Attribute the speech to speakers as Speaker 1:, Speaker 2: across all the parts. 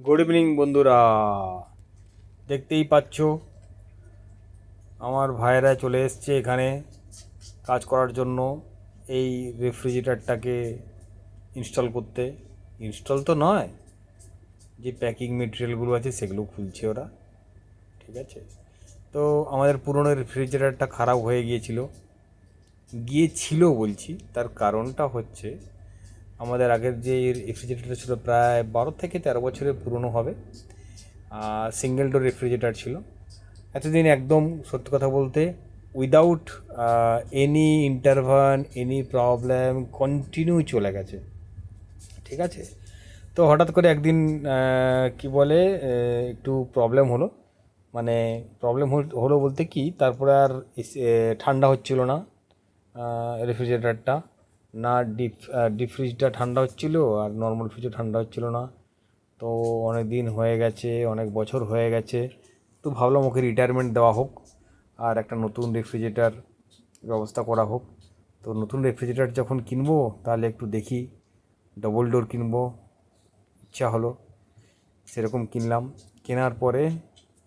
Speaker 1: Good evening বন্ধুরা। দেখতেই পাচ্ছ, আমার ভাইয়েরা চলে এসছে এখানে কাজ করার জন্য এই রেফ্রিজারেটরটাকে ইনস্টল করতে। ইনস্টল তো নয়, যে প্যাকিং মেটেরিয়ালগুলো আছে সেগুলো খুলছে ওরা, ঠিক আছে? তো আমাদের পুরনো রেফ্রিজারেটরটা খারাপ হয়ে গিয়েছিল। গিয়েছিল বলছি, তার কারণটা হচ্ছে আমাদের আগের যে রেফ্রিজারেটর ছিল প্রায় বারো থেকে তেরো বছরের পুরনো হবে। সিঙ্গেল ডোর রেফ্রিজারেটর ছিল। এতদিন একদম সত্যি কথা বলতে without any intervention any problem continue চলে গেছে। ঠিক আছে? তো হঠাৎ করে একদিন কি বলে একটু প্রবলেম হলো। মানে প্রবলেম হলো বলতে কি, তারপরে আর ঠান্ডা হচ্ছিল না রেফ্রিজারেটরটা না, ডিপ ডিপ ফ্রিজটা ঠান্ডা হচ্ছিল আর নর্মাল ফ্রিজও ঠান্ডা হচ্ছিল না। তো অনেক দিন হয়ে গেছে, অনেক বছর হয়ে গেছে। তো ভাবলাম ওকে রিটায়ারমেন্ট দেওয়া হোক আর একটা নতুন রেফ্রিজারেটর ব্যবস্থা করা হোক। তো নতুন রেফ্রিজারেটর যখন কিনবো, তাহলে একটু দেখি। ডবল ডোর কিনবো, ইচ্ছা হলো। সেরকম কিনলাম। কেনার পরে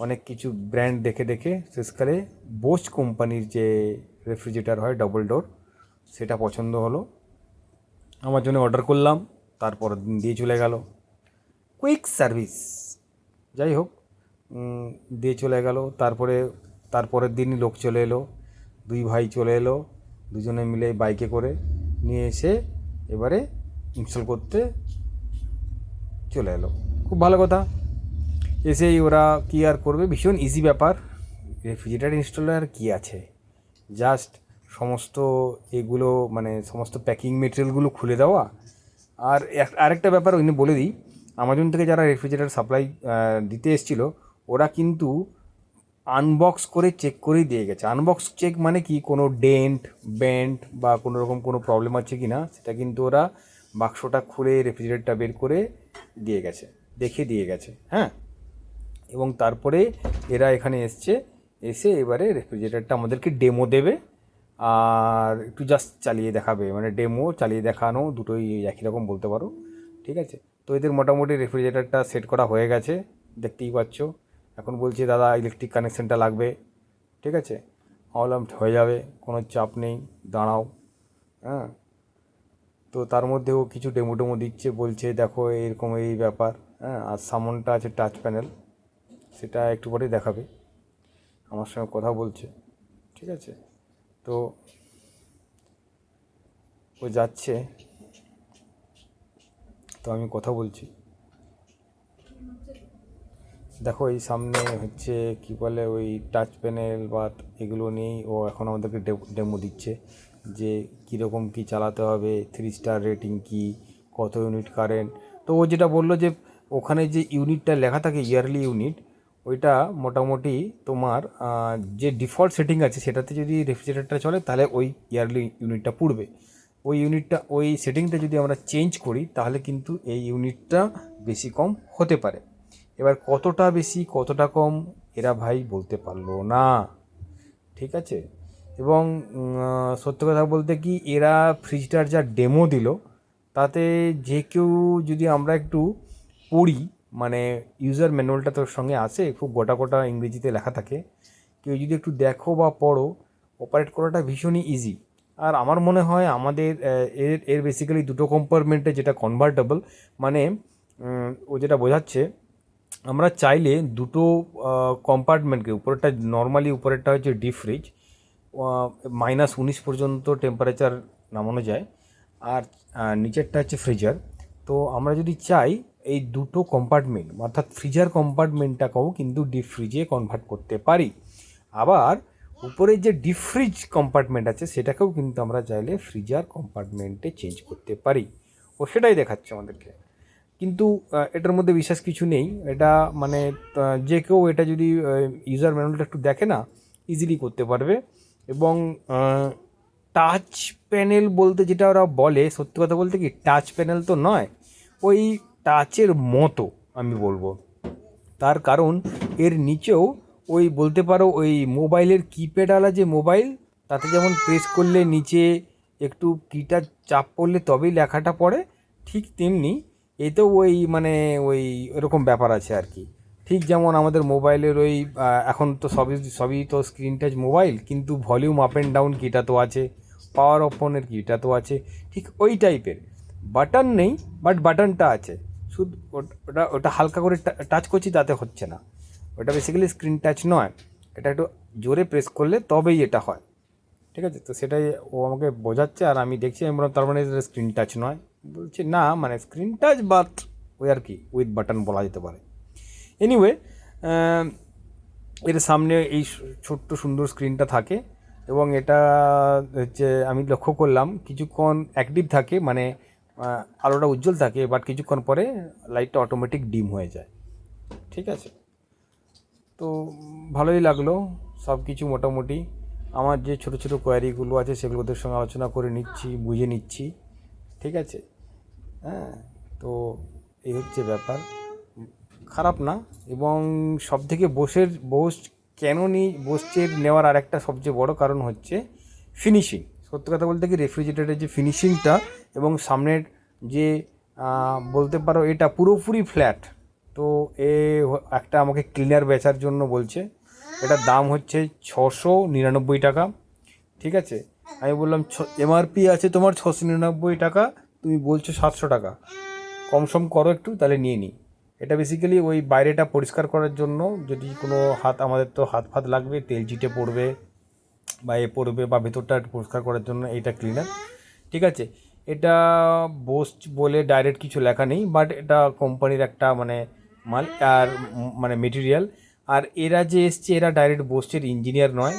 Speaker 1: অনেক কিছু ব্র্যান্ড দেখে দেখে শেষকালে বোস কোম্পানির যে রেফ্রিজারেটর হয় ডবল ডোর সেটা পছন্দ হলো। আমার জন্য অর্ডার করলাম, তারপর দিন দিয়ে চলে গেল। কুইক সার্ভিস যাই হোক দিয়ে চলে গেল। তারপরে, তারপরের দিনই লোক চলে এলো, দুই ভাই চলে এলো, দুজনে মিলে বাইকে করে নিয়ে এসে এবারে ইনস্টল করতে চলে এলো। খুব ভালো কথা। এসেই ওরা কী আর করবে? ভীষণ ইজি ব্যাপার। রেফ্রিজারেটর ইনস্টলার কী আছে? জাস্ট সমস্ত এগুলো মানে সমস্ত প্যাকিং মেটেরিয়ালগুলো খুলে দেওয়া। আর আরেকটা ব্যাপার ওইখানে বলে দিই আমাজন থেকে যারা রেফ্রিজারেটার সাপ্লাই দিতে এসেছিল, ওরা কিন্তু আনবক্স করে চেক করেই দিয়ে গেছে। আনবক্স চেক মানে কি? কোনো ডেন্ট বেন্ট বা কোনো রকম কোনো প্রবলেম আছে কি না সেটা কিন্তু ওরা বাক্সটা খুলে রেফ্রিজারেটরটা বের করে দিয়ে গেছে, দেখে দিয়ে গেছে হ্যাঁ? এবং তারপরে এরা এখানে এসছে, এসে এবারে রেফ্রিজারেটরটা আমাদেরকে ডেমো দেবে। আর একটু জাস্ট চালিয়ে দেখাবে মানে ডেমো চালিয়ে দেখানো দুটোই একই রকম বলতে পারো, ঠিক আছে? তো এদের মোটামুটি রেফ্রিজারেটারটা সেট করা হয়ে গেছে, দেখতেই পাচ্ছ। এখন বলছে, দাদা ইলেকট্রিক কানেকশানটা লাগবে। ঠিক আছে? বললাম হয়ে যাবে, কোনো চাপ নেই, দাঁড়াও। হ্যাঁ? তো তার মধ্যেও কিছু ডেমো ডেমো দিচ্ছে, বলছে, দেখো, এরকম এই ব্যাপার। হ্যাঁ? আর সামনটা আছে টাচ প্যানেল সেটা একটু পরেই দেখাবে। আমার সঙ্গে কথা বলছে, ঠিক আছে? তো ও যাচ্ছে। তো আমি কথা বলছি। দেখো, এই সামনে হচ্ছে কি বলে ওই টাচ প্যানেল বা এগুলো নিয়েই ও এখন আমাদেরকে ডেমো দিচ্ছে যে কীরকম কী চালাতে হবে থ্রি স্টার রেটিং কী, কত ইউনিট কারেন্ট তো ও যেটা বলল যে ওখানে যে ইউনিটটা লেখা থাকে ইয়ারলি ইউনিট ওইটা মোটামুটি তোমার যে ডিফল্ট সেটিং আছে সেটাতে যদি রেফ্রিজারেটরটা চলে, তাহলে ওই ইয়ারলি ইউনিটটা পুড়বে। ওই ইউনিটটা ওই সেটিংটা যদি আমরা চেঞ্জ করি, তাহলে কিন্তু এই ইউনিটটা বেশি কম হতে পারে। এবার কতটা বেশি, কতটা কম, এরা ভাই বলতে পারল না। ঠিক আছে? এবং সত্য কথা বলতে কি, এরা ফ্রিজটার যা ডেমো দিল, তাতে যে কেউ যদি আমরা একটু পড়ি মানে ইউজার ম্যানুয়ালটা তোর সঙ্গে আসে খুব গোটা গোটা ইংরেজিতে লেখা থাকে। কেউ যদি একটু দেখো বা পড়ো অপারেট করাটা ভীষণই ইজি আর আমার মনে হয় আমাদের এর এর বেসিক্যালি দুটো কম্পার্টমেন্টে যেটা কনভার্টেবল মানে ও যেটা বোঝাচ্ছে, আমরা চাইলে দুটো কম্পার্টমেন্টকে উপরেরটা নর্মালি উপরেরটা হচ্ছে ডিপ ফ্রিজ মাইনাস উনিশ পর্যন্ত টেম্পারেচার নামানো যায়, আর নিচেরটা হচ্ছে ফ্রিজার তো আমরা যদি চাই এই দুটো কম্পার্টমেন্ট অর্থাৎ ফ্রিজার কম্পার্টমেন্টটাকেও কিন্তু ডিপ ফ্রিজে কনভার্ট করতে পারি। আবার উপরে যে ডিপ ফ্রিজ কম্পার্টমেন্ট আছে, সেটাকেও কিন্তু আমরা চাইলে ফ্রিজার কম্পার্টমেন্টে চেঞ্জ করতে পারি। ও সেটাই দেখাচ্ছে আমাদেরকে। কিন্তু এটার মধ্যে বিশেষ কিছু নেই। এটা মানে যে কেউ এটা যদি ইউজার ম্যানুয়ালটা একটু দেখে না ইজিলি করতে পারবে। এবং টাচ প্যানেল বলতে যেটা ওরা বলে, সত্যি কথা বলতে কি টাচ প্যানেল তো নয়। ওই টাচের মতো, আমি বলব। তার কারণ, এর নিচেও ওই, বলতে পারো, ওই মোবাইলের কিপ্যাডওয়ালা যে মোবাইল, তাতে যেমন প্রেস করলে নিচে একটু কিটা চাপ পড়লে তবেই লেখাটা পড়ে, ঠিক তেমনি এতেও ওই মানে ওই এরকম ব্যাপার আছে আর কি। ঠিক যেমন আমাদের মোবাইলের ওই এখন তো সবই সবই তো স্ক্রিন টাচ মোবাইল, কিন্তু ভলিউম আপ অ্যান্ড ডাউন কিটা তো আছে পাওয়ার অপনের কিটা তো আছে, ঠিক ওই টাইপের বাটন নেই বাট বাটনটা আছে। শুধু ওটা ওটা হালকা করে টাচ করছি, তাতে হচ্ছে না। ওটা বেসিক্যালি স্ক্রিন টাচ নয়। এটা একটু জোরে প্রেস করলে তবেই এটা হয়। ঠিক আছে? তো সেটাই ও আমাকে বোঝাচ্ছে আর আমি দেখছি, আমি বললাম, তার মানে স্ক্রিন টাচ নয়? বলছে, না মানে স্ক্রিন টাচ বাট ওই আর কি উইথ বাটন বলা যেতে পারে। এনিওয়ে এর সামনে এই ছোট্ট সুন্দর স্ক্রিনটা থাকে এবং এটা হচ্ছে, আমি লক্ষ্য করলাম, কিছুক্ষণ অ্যাক্টিভ থাকে মানে আলোটা উজ্জ্বল থাকে বাট কিছুক্ষণ পরে লাইটটা অটোমেটিক ডিম হয়ে যায়। ঠিক আছে? তো ভালোই লাগল সব কিছু মোটামুটি। আমার যে ছোটো ছোটো কোয়ারিগুলো আছে, সেগুলো ওদের সঙ্গে আলোচনা করে নিচ্ছি, বুঝে নিচ্ছি। ঠিক আছে? হ্যাঁ তো এই হচ্ছে ব্যাপার। খারাপ না, এবং সব থেকে বোসের, বোস কেন নি বোসের নেওয়ার আরেকটা সবচেয়ে বড় কারণ হচ্ছে ফিনিশিং সত্যি কথা বলতে কি রেফ্রিজারেটারের যে ফিনিশিংটা এবং সামনের যে বলতে পারো এটা পুরোপুরি ফ্ল্যাট, তো এ একটা আমাকে ক্লিনার বেচার জন্য বলছে। এটার দাম হচ্ছে ছশো নিরানব্বই টাকা, ঠিক আছে? আমি বললাম এমআরপি আছে তোমার ছশো নিরানব্বই টাকা, তুমি বলছো সাতশো টাকা। কম সম করো একটু, তাহলে নিয়ে নিই এটা বেসিক্যালি ওই বাইরেটা পরিষ্কার করার জন্য যদি কোনো হাত, আমাদের তো হাত ফাত লাগবে, তেল চিটে পড়বে বা এ পড়বে বা ভেতরটা পরিষ্কার করার জন্য এইটা ক্লিনার ঠিক আছে? এটা বোস বলে ডাইরেক্ট কিছু লেখা নেই বাট এটা কোম্পানির একটা মানে মাল, আর মানে মেটেরিয়াল আর এরা যে এসছে, এরা ডাইরেক্ট বোসের ইঞ্জিনিয়ার নয়।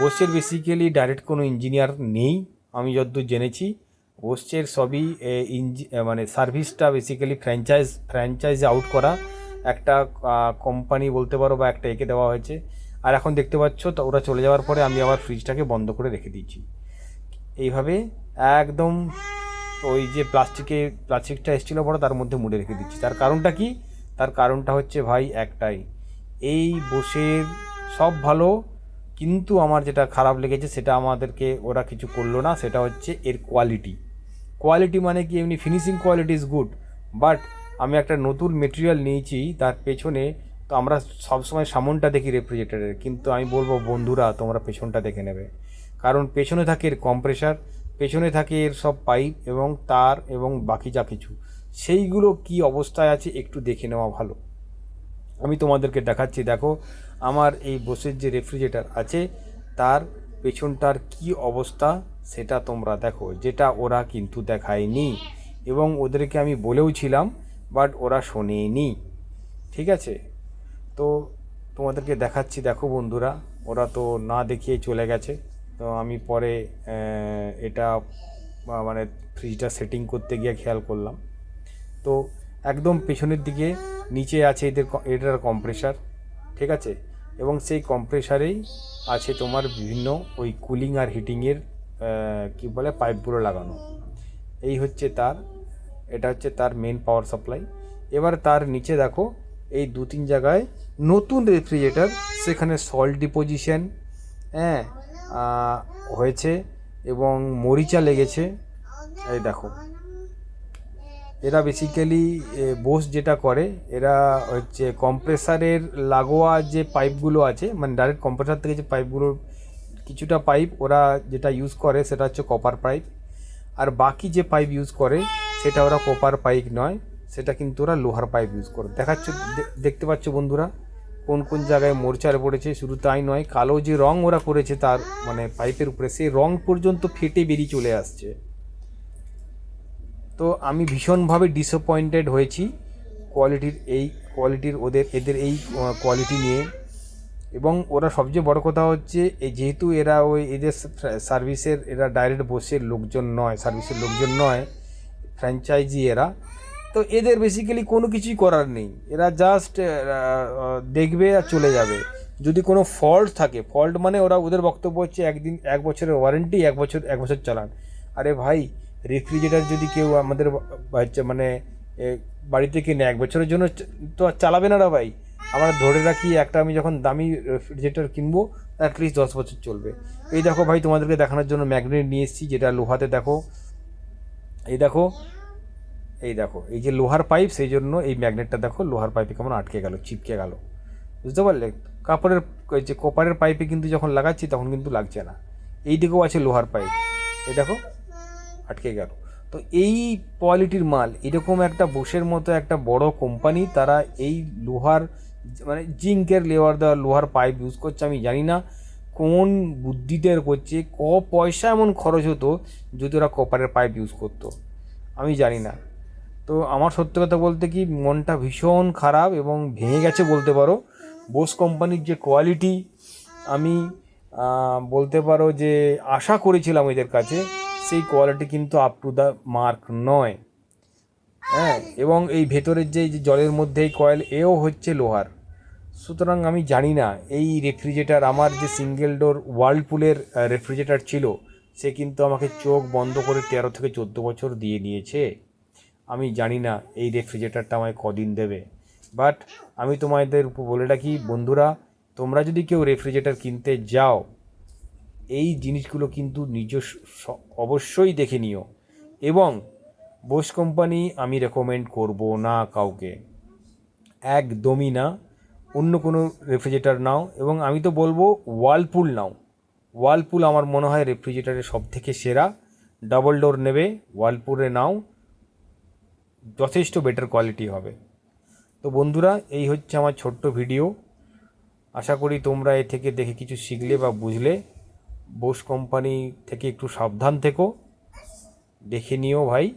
Speaker 1: বোসের বেসিক্যালি ডাইরেক্ট কোনো ইঞ্জিনিয়ার নেই, আমি যতদূর জেনেছি। বোসের সবই ইঞ্জি মানে সার্ভিসটা বেসিক্যালি ফ্র্যাঞ্চাইজ ফ্র্যাঞ্চাইজ আউট করা। একটা কোম্পানি বলতে পারো বা একটা একে দেওয়া হয়েছে। আর এখন দেখতে পাচ্ছ, তো ওরা চলে যাওয়ার পরে আমি আবার ফ্রিজটাকে বন্ধ করে রেখে দিয়েছি। এইভাবে একদম ওই যে প্লাস্টিকে, প্লাস্টিকটা এসেছিল বড়, তার মধ্যে মুড়ে রেখে দিচ্ছি। তার কারণটা কি? তার কারণটা হচ্ছে ভাই একটাই। এই বসের সব ভালো, কিন্তু আমার যেটা খারাপ লেগেছে, সেটা আমাদেরকে ওরা কিছু করল না, সেটা হচ্ছে এর কোয়ালিটি কোয়ালিটি মানে কি? এমনি finishing quality is good but আমি একটা নতুন মেটেরিয়াল নিয়েছি, তার পেছনে তো আমরা সবসময় সামনটা দেখি রেফ্রিজারেটরের কিন্তু আমি বলব, বন্ধুরা, তোমরা পেছনটা দেখে নেবে। কারণ পেছনে থাকে এর কম্প্রেসার পেছনে থাকে এর সব পাইপ এবং তার এবং বাকি যা কিছু। সেইগুলো কি অবস্থায় আছে একটু দেখে নেওয়া ভালো। আমি তোমাদেরকে দেখাচ্ছি, দেখো, আমার এই বসের যে রেফ্রিজারেটর আছে, তার পেছনটার কি অবস্থা সেটা তোমরা দেখো, যেটা ওরা কিন্তু দেখায়নি এবং ওদেরকে আমি বলেও ছিলাম বাট ওরা শোনেনি। ঠিক আছে? তো তোমাদেরকে দেখাচ্ছি, দেখো বন্ধুরা, ওরা তো না দেখিয়ে চলে গেছে। তো আমি পরে এটা মানে ফ্রিজটা সেটিং করতে গিয়ে খেয়াল করলাম। তো একদম পেছনের দিকে নিচে আছে এদের এটার কম্প্রেসার ঠিক আছে? এবং সেই কম্প্রেসারেই আছে তোমার বিভিন্ন ওই কুলিং আর হিটিংয়ের কি বলে পাইপগুলো লাগানো। এই হচ্ছে তার, এটা হচ্ছে তার মেন পাওয়ার সাপ্লাই এবার তার নিচে দেখো, এই দু তিন জায়গায় নতুন রেফ্রিজারেটর সেখানে সল্ট ডিপোজিশন হ্যাঁ? হয়েছে এবং মরিচা লেগেছে। এই দেখো। এরা বেসিক্যালি বোস যেটা করে, এরা হচ্ছে কম্প্রেসারের লাগোয়া যে পাইপগুলো আছে মানে ডাইরেক্ট কম্প্রেসার থেকে যে পাইপগুলো কিছুটা পাইপ ওরা যেটা ইউজ করে, সেটা হচ্ছে কপার পাইপ আর বাকি যে পাইপ ইউজ করে, সেটা ওরা কপার পাইপ নয়, সেটা কিন্তু ওরা লোহার পাইপ ইউজ করে। দেখাচ্ছ দেখতে পাচ্ছ বন্ধুরা? কোন কোন জায়গায় মোর্চার পড়েছে, শুধু তাই নয়, কালো যে রং ওরা করেছে তার মানে পাইপের উপরে, সেই রং পর্যন্ত ফেটে বেরিয়ে চলে আসছে। তো আমি ভীষণভাবে ডিসঅ্যাপয়েন্টেড হয়েছি কোয়ালিটির এই কোয়ালিটির ওদের, এদের এই কোয়ালিটি নিয়ে। এবং ওরা সবচেয়ে বড় কথা হচ্ছে এই যেহেতু এরা ওই এদের সার্ভিসের এরা ডাইরেক্ট বসে লোকজন নয় সার্ভিসের লোকজন নয় ফ্র্যাঞ্চাইজি এরা। তো এদের বেসিক্যালি কোনো কিছুই করার নেই। এরা জাস্ট দেখবে আর চলে যাবে। যদি কোনো ফল্ট থাকে ফল্ট মানে ওরা ওদের বক্তব্য হচ্ছে একদিন এক বছরের ওয়ারেন্টি এক বছর এক বছর চালান। আরে ভাই রেফ্রিজারেটার যদি কেউ আমাদের মানে এ, বাড়িতে কিনে এক বছরের জন্য তো আর চালাবে না রা ভাই। আমরা ধরে রাখি একটা আমি যখন দামি রেফ্রিজারেটর কিনবো অ্যাটলিস্ট দশ বছর চলবে। এই দেখো ভাই তোমাদেরকে দেখানোর জন্য ম্যাগনেট নিয়ে এসেছি যেটা লোহাতে দেখো। এই দেখো এই দেখো, এই যে লোহার পাইপ, সেই জন্য এই ম্যাগনেটটা দেখো, লোহার পাইপে কেমন আটকে গেল, চিপকে গেল। বুঝতে পারলে? কাপড়ের যে কপারের পাইপে কিন্তু যখন লাগাচ্ছি, তখন কিন্তু লাগছে না। এই দিকেও আছে লোহার পাইপ। এই দেখো, আটকে গেল। তো এই কোয়ালিটির মাল, এরকম একটা বোসের মতো একটা বড় কোম্পানি, তারা এই লোহার মানে জিঙ্কের লেওয়ার দেওয়া লোহার পাইপ ইউজ করছে, আমি জানি না কোন বুদ্ধিতে করছে, ক পয়সা এমন খরচ হতো যদি ওরা কপারের পাইপ ইউজ করতো। আমি জানি না। তো আমার সত্যি কথা বলতে কি, মনটা ভীষণ খারাপ এবং ভেঙে গেছে বলতে পারো। বোস কোম্পানির যে কোয়ালিটি আমি বলতে পারো যে আশা করেছিলাম এদের কাছে, সেই কোয়ালিটি কিন্তু আপ টু দ্য মার্ক নয়। হ্যাঁ এবং এই ভেতরের যে জলের মধ্যে এই কয়েল এও হচ্ছে লোহার। সুতরাং আমি জানি না, এই রেফ্রিজারেটর আমার যে সিঙ্গেল ডোর ওয়ার্লপুলের রেফ্রিজারেটর ছিল, সে কিন্তু আমাকে চোখ বন্ধ করে তেরো থেকে চোদ্দ বছর দিয়ে নিয়েছে আমি জানি না এই রেফ্রিজারেটারটা আমায় কদিন দেবে। বাট আমি তোমাদের বলে রাখি, বন্ধুরা, তোমরা যদি কেউ রেফ্রিজারেটার কিনতে যাও, এই জিনিসগুলো কিন্তু নিজস্ব অবশ্যই দেখে নিও। এবং বোস কোম্পানি আমি রেকমেন্ড করব না কাউকে। একদমই না। অন্য কোনো রেফ্রিজারেটার নাও। এবং আমি তো বলব ওয়ালপুল নাও। ওয়ালপুল আমার মনে হয় রেফ্রিজারেটারের সব থেকে সেরা। ডাবল ডোর নেবে ওয়ালপুলে নাও। যথেষ্ট বেটার কোয়ালিটি হবে। তো বন্ধুরা, এই হচ্ছে আমার ছোট্ট ভিডিও আশা করি তোমরা এ থেকে দেখে কিছু শিখলে বা বুঝলে। বোস কোম্পানি থেকে একটু সাবধান থেকো। দেখে নিও ভাই।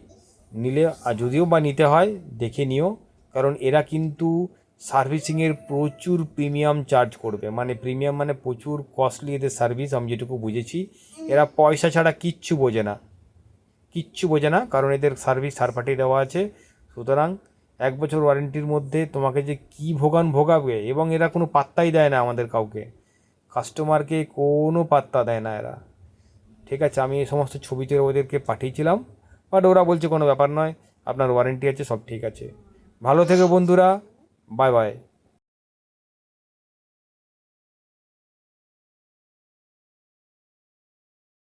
Speaker 1: নিলে আর যদিও বা নিতে হয়, দেখে নিও। কারণ এরা কিন্তু সার্ভিসিংয়ের প্রচুর প্রিমিয়াম চার্জ করবে। মানে প্রিমিয়াম মানে প্রচুর কস্টলি এদের সার্ভিস আমি যেটুকু বুঝেছি। এরা পয়সা ছাড়া কিচ্ছু বোঝে না। কিচ্ছু বোঝে না, কারণ এদের সার্ভিস থার্ড পার্টি দেওয়া আছে। সুতরাং এক বছর ওয়ারেন্টির মধ্যে তোমাকে যে কী ভোগান ভোগাবে, এবং এরা কোনো পাত্তাই দেয় না আমাদের কাউকে। কাস্টমারকে কোনো পাত্তা দেয় না এরা। ঠিক আছে, আমি এই সমস্ত ছবিতে ওদেরকে পাঠিয়েছিলাম বাট ওরা বলছে কোনো ব্যাপার নয়, আপনার ওয়ারেন্টি আছে, সব ঠিক আছে। ভালো থেকে বন্ধুরা বাই বাই